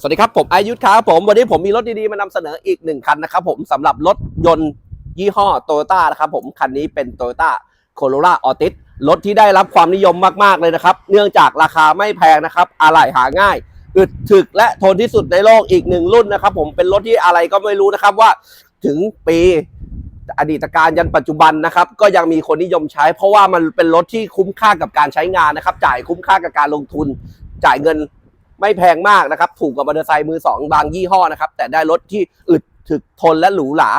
สวัสดีครับ ผมอายุทธครับผม วันนี้ผมมีรถดีๆ มานำเสนออีกหนึ่งคันนะครับผมสำหรับรถยนต์ยี่ห้อโตโยต้านะครับผม คันนี้เป็น t o y ยต้าโคโร l a ออติสรถที่ได้รับความนิยมมากๆเลยนะครับ เนื่องจากราคาไม่แพงนะครับ อะไหล่หาง่ายอึดถึกและทนที่สุดในโลกอีกหนึ่งรุ่นนะครับผมเป็นรถที่อะไรก็ไม่รู้นะครับว่าถึงปีอดีตการยันปัจจุบันนะครับ ก็ยังมีคนนิยมใช้ เพราะว่ามันเป็นรถที่คุ้มค่ากับการใช้งานนะครับ จ่ายคุ้มค่ากับการลงทุน จ่ายเงิน ไม่แพงมากนะครับ ถูกกว่ามอเตอร์ไซค์มือสองบางยี่ห้อนะครับ แต่ได้รถที่อึดถึกทนและหรูหรา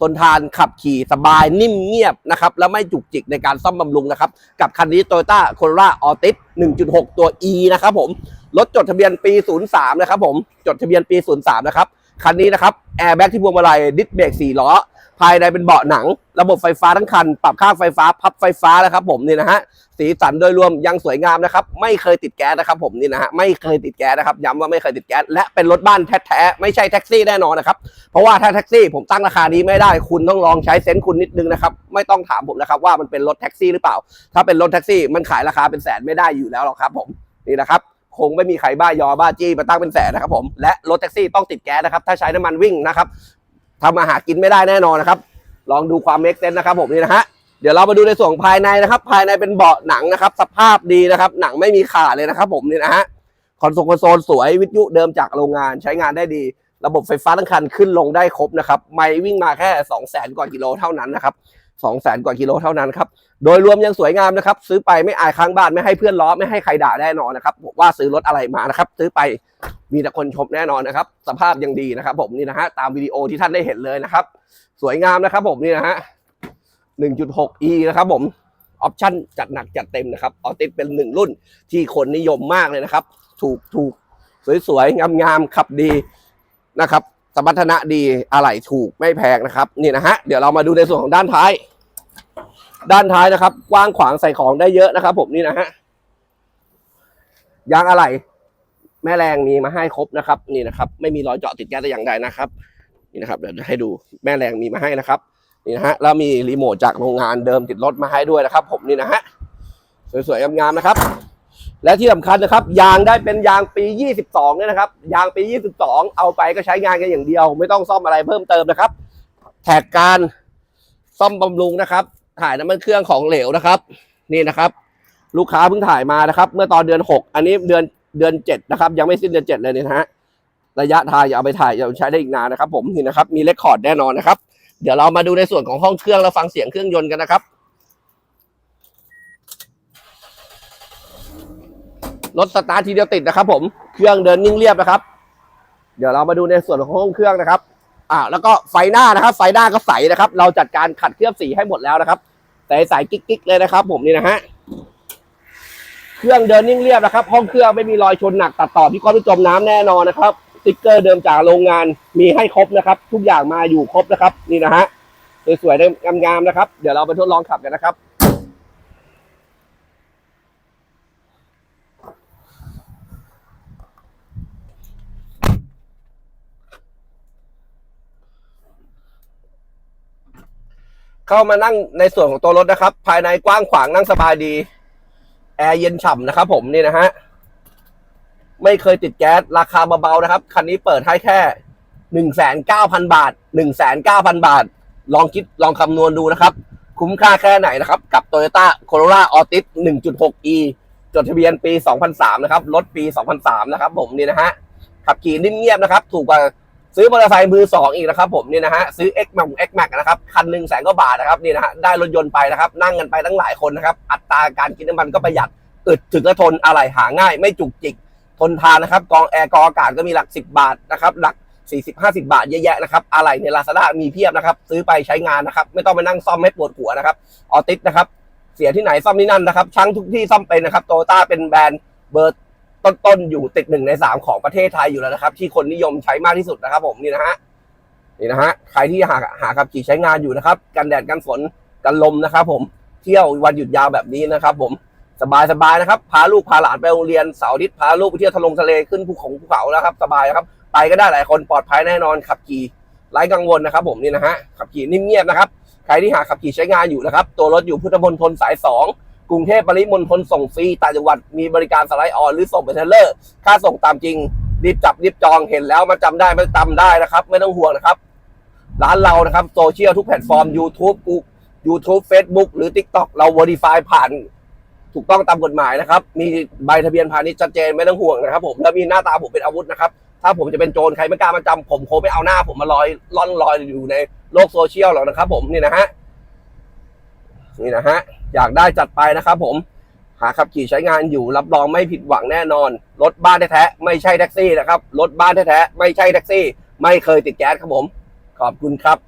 ทนทานขับขี่สบายนิ่มเงียบนะครับ และไม่จุกจิกในการซ่อมบำรุงนะครับ กับคันนี้ Toyota Corolla Altis 1.6 ตัว E นะครับผม รถจดทะเบียนปี 03 นะครับผม จดทะเบียนปี 03 นะครับ คันนี้นะครับแอร์แบ็กที่พวงมาลัยดิสเบรก4ล้อ ภายในเป็นเบาะหนัง ระบบไฟฟ้าทั้งคัน ปรับค่าไฟฟ้าพับไฟฟ้านะครับผมนี่นะฮะสีสันโดยรวมยังสวยงามนะครับไม่เคยติดแก๊สนะครับผมนี่นะฮะไม่เคยติดแก๊สนะครับย้ำว่าไม่เคยติดแก๊สและเป็นรถบ้านแท้ๆไม่ใช่แท็กซี่แน่นอนนะครับเพราะว่าถ้าแท็กซี่ผมตั้งราคานี้ไม่ได้คุณต้องลองใช้เซนส์คุณนิดนึงนะครับไม่ต้องถามผมนะครับว่ามันเป็นรถแท็กซี่หรือเปล่า ถ้าเป็นรถแท็กซี่มันขายราคาเป็นแสนไม่ได้อยู่แล้วหรอกครับผมนี่นะครับ คงไม่มีใครบ้ายอบ้าจี้มาตั้งเป็นแสนนะครับผมและรถแท็กซี่ต้องติดแก๊สนะครับถ้าใช้น้ำมันวิ่งนะครับทำอาหารกินไม่ได้แน่นอนนะครับ ลองดูความเมคเซนนะครับผมนี่นะฮะเดี๋ยวเรามาดูในส่วนภายในนะครับ ภายในเป็นเบาะหนังนะครับ สภาพดีนะครับ หนังไม่มีขาดเลยนะครับ ผมนี่นะฮะคอนโซลคอนโซลสวยวิทยุเดิมจากโรงงานใช้งานได้ดี ระบบไฟฟ้าทั้งคันขึ้นลงได้ครบนะครับ ไม่วิ่งมาแค่ 2 0 0แสนกว่ากิโลเท่านั้นนะครับ 2 0 0แสนกว่ากิโลเท่านั้นครับ โดยรวมยังสวยงามนะครับ ซื้อไปไม่อายค้างบ้านไม่ให้เพื่อนล้อไม่ให้ใครด่าแน่นอนนะครับผมว่าซื้อรถอะไรมานะครับ ซื้อไปมีแต่คนชมแน่นอนนะครับ สภาพยังดีนะครับผมนี่นะฮะตามวิดีโอที่ท่านได้เห็นเลยนะครับ สวยงามนะครับผมนี่นะฮะ 1.6e นะครับผมออปชั่นจัดหนักจัดเต็มนะครับออติสเป็นหนึ่งรุ่นที่คนนิยมมากเลยนะครับ ถูกถูกสวยๆงามๆขับดีนะครับ สมรรถนะดีอะไหล่ถูกไม่แพงนะครับนี่นะฮะเดี๋ยวเรามาดูในส่วนของด้านท้าย ด้านท้ายนะครับ กว้างขวางใส่ของได้เยอะนะครับ ผมนี่นะฮะยางอะไหล่แม่แรงมีมาให้ครบนะครับ นี่นะครับ ไม่มีรอยเจาะติดแก๊สแต่อย่างใดนะครับ นี่นะครับเดี๋ยวให้ดูแม่แรงมีมาให้นะครับนี่นะฮะแล้วมีรีโมทจากโรงงานเดิมติดรถมาให้ด้วยนะครับ ผมนี่นะฮะสวยๆงามๆนะครับ และที่สำคัญนะครับ ยางได้เป็นยางปี 22เนี่ยนะครับ ยางปี 22 เอาไปก็ใช้งานกันอย่างเดียว ไม่ต้องซ่อมอะไรเพิ่มเติมนะครับ แท็กการซ่อมบำรุงนะครับถ่ายน้ำมันเครื่องของเหลวนะครับ นี่นะครับ ลูกค้าเพิ่งถ่ายมานะครับ เมื่อตอนเดือน 6 อันนี้เดือนเดือน 7 นะครับ ยังไม่สิ้นเดือน 7 เลยเนี่ยนะฮะระยะทางอย่าเอาไปถ่ายอย่าใช้ได้อีกนานนะครับ ผมนี่นะครับมีเลคคอร์ดแน่นอนนะครับ เดี๋ยวเรามาดูในส่วนของห้องเครื่องแล้วฟังเสียงเครื่องยนต์กันนะครับ รถสตาร์ททีเดียวติดนะครับ ผมเครื่องเดินนิ่งเรียบนะครับ เดี๋ยวเรามาดูในส่วนของห้องเครื่องนะครับอ่าแล้วก็ไฟหน้านะครับ ไฟหน้าก็ใสนะครับ เราจัดการขัดเคลือบสีให้หมดแล้วนะครับใสใสๆกิ๊กๆเลยนะครับ ผมนี่นะฮะเครื่องเดินนิ่งเรียบนะครับ ห้องเครื่องไม่มีรอยชนหนักตัดต่อที่ก้อนจมน้ำแน่นอนนะครับสติ๊กเกอร์เดิมจากโรงงานมีให้ครบนะครับ ทุกอย่างมาอยู่ครบนะครับ นี่นะฮะสวยๆงามๆนะครับ เดี๋ยวเราไปทดลองขับกันนะครับ เข้ามานั่งในส่วนของตัวรถนะครับ ภายในกว้างขวางนั่งสบายดี แอร์เย็นฉ่ำนะครับผมนี่นะฮะ ไม่เคยติดแก๊สราคาเบาๆนะครับ คันนี้เปิดให้แค่หนึ่งแสนเก้าพันบาทหนึ่งแสนเก้าพันบาท ลองคิดลองคำนวณดูนะครับ คุ้มค่าแค่ไหนนะครับ กับ Toyota Corolla Altis 1.6e จดทะเบียนปี 2003 นะครับ รถปี 2003 นะครับ ผมนี่นะฮะ ขับขี่นิ่มเงียบนะครับ ถูกกว่า ซื้อมอเตอร์ไซค์มือสองอีกนะครับผมนี่นะฮะซื้อ X Max X Max นะครับคันหนึ่งแสนกว่าบาทนะครับนี่นะฮะได้รถยนต์ไปนะครับ นั่งกันไปตั้งหลายคนนะครับ อัตราการกินน้ำมันก็ประหยัดอึดถึกและทนอะไรหาง่าย ไม่จุกจิก ทนทานนะครับ กองแอร์กองอากาศก็มีหลัก 10 บาทนะครับหลัก 40 50 บาทเยอะแยะนะครับอะไรในลาซาด้ามีเพียบนะครับซื้อไปใช้งานนะครับไม่ต้องไปนั่งซ่อมให้ปวดหัวนะครับออติสนะครับเสียที่ไหนซ่อมที่นั่นนะครับช่างทุกที่ซ่อมเป็นนะครับโตต้าเป็นแบรนด์เบอร์ ต้นๆ อยู่ติดหนึ่งในสามของประเทศไทยอยู่แล้วนะครับ ที่คนนิยมใช้มากที่สุดนะครับ ผมนี่นะฮะนี่นะฮะใครที่หาหาขับขี่ใช้งานอยู่นะครับ กันแดดกันฝนกันลมนะครับ ผมเที่ยววันหยุดยาวแบบนี้นะครับ ผมสบายสบายนะครับ พาลูกพาหลานไปโรงเรียนเสาร์อาทิตย์พาลูกไปเที่ยวทะลงทะเลขึ้นภูเขาภูเขานะครับสบายครับ ไปก็ได้หลายคนปลอดภัยแน่นอนขับขี่ไร้กังวลนะครับ ผมนี่นะฮะขับขี่นิ่มเงียบนะครับ ใครที่หาขับขี่ใช้งานอยู่นะครับ ตัวรถอยู่พุทธมณฑลสายสอง รุงเทพปริมณฑลส่งฟรีต่างจังหวัดมีบริการสไลด์ออนหรือส่งไปเทเลอร์ ค่าส่งตามจริง รีบจับรีบจองเห็นแล้วมันจำได้มันจำได้นะครับ ไม่ต้องห่วงนะครับ ร้านเรานะครับโซเชียลทุกแพลตฟอร์ม YouTube กู YouTube Facebook หรือ TikTok เรา Verify ผ่าน ถูกต้องตามกฎหมายนะครับ มีใบทะเบียนพาณิชย์ชัดเจนไม่ต้องห่วงนะครับ ผมแล้วมีหน้าตาผมเป็นอาวุธนะครับถ้าผมจะเป็นโจรใครไม่กล้ามาจำผมคงไม่เอาหน้า ผมมาลอยล่อนลอยอยู่ในโลกโซเชียลหรอกนะครับ ผมนี่นะฮะนี่นะฮะ อยากได้จัดไปนะครับผม หาขับขี่ใช้งานอยู่รับรองไม่ผิดหวังแน่นอน รถบ้านแท้ๆไม่ใช่แท็กซี่นะครับ รถบ้านแท้ๆไม่ใช่แท็กซี่ ไม่เคยติดแก๊สครับผม ขอบคุณครับ